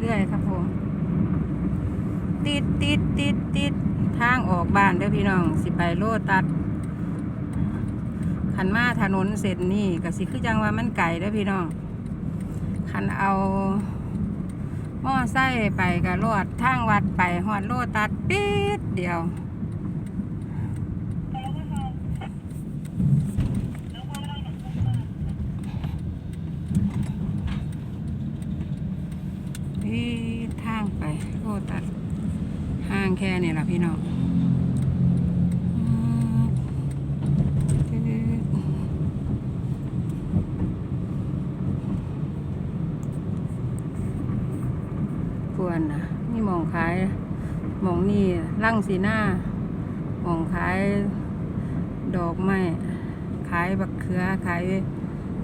เรื่อยๆครับผมติดติดติดติดทางออกบ้านเด้อพี่น้อง สิไปโลตัดขันมาถนนเสร็จนี่ก็สิคือจังว่ามันไก่เด้อพี่น้องขันเอาหม้อไส้ไปกับรถทางวัดไปหอดโลตัดปิดเดียว พี่ทางไปโลตัดห้างแค่นี้ล่ะพี่น้องควรนะนี่มองขายมองนี่ลั่งสีหน้ามองขายดอกไม้ขายบักเขือขาย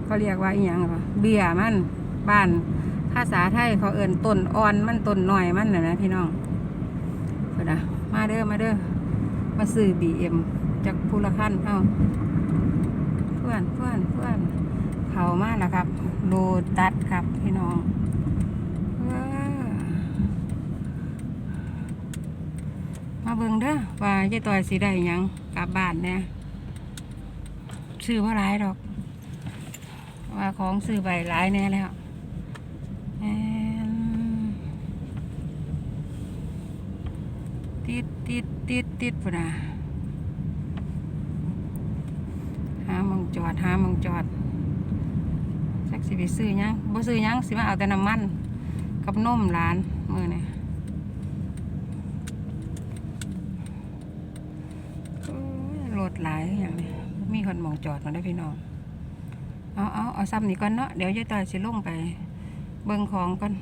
เขาเรียกว่าอีหยังเบี้ยมันบ้าน ภาษาไทยเขาเอิ้นต้นอ่อนมันต้นหน่อยมันน่ะนะพี่น้องเพิ่นนะมาเด้อมาเด้อมาซื้อบีเอ็มจากภูละคันเอาเพื่อนเพื่อนเพื่อนเขามาแล้วครับ โลตัสครับพี่น้องมาเบิ่งเด้อว่าจ๊ต่อยสิได้ยังกลับบ้านเนี่ยซื้อว่าหลายดอก ว่าของซื้อใบหลายแน่แล้ว แอน ติดติดติดติดปุ่นนะหามองจอดหามองจอดสักสิไปซื้อยังบ่ซื้อยังสิมาเอาแต่น้ำมัน กับนมร้านมือนี่โอ้ยรถหลายอย่างนี้มีคนมองจอดมาได้พี่น้องเอาเอาเอาซ้ำนี่ก่อนเนาะเดี๋ยวยายตอยสิลงไป เบิ่งของก่อน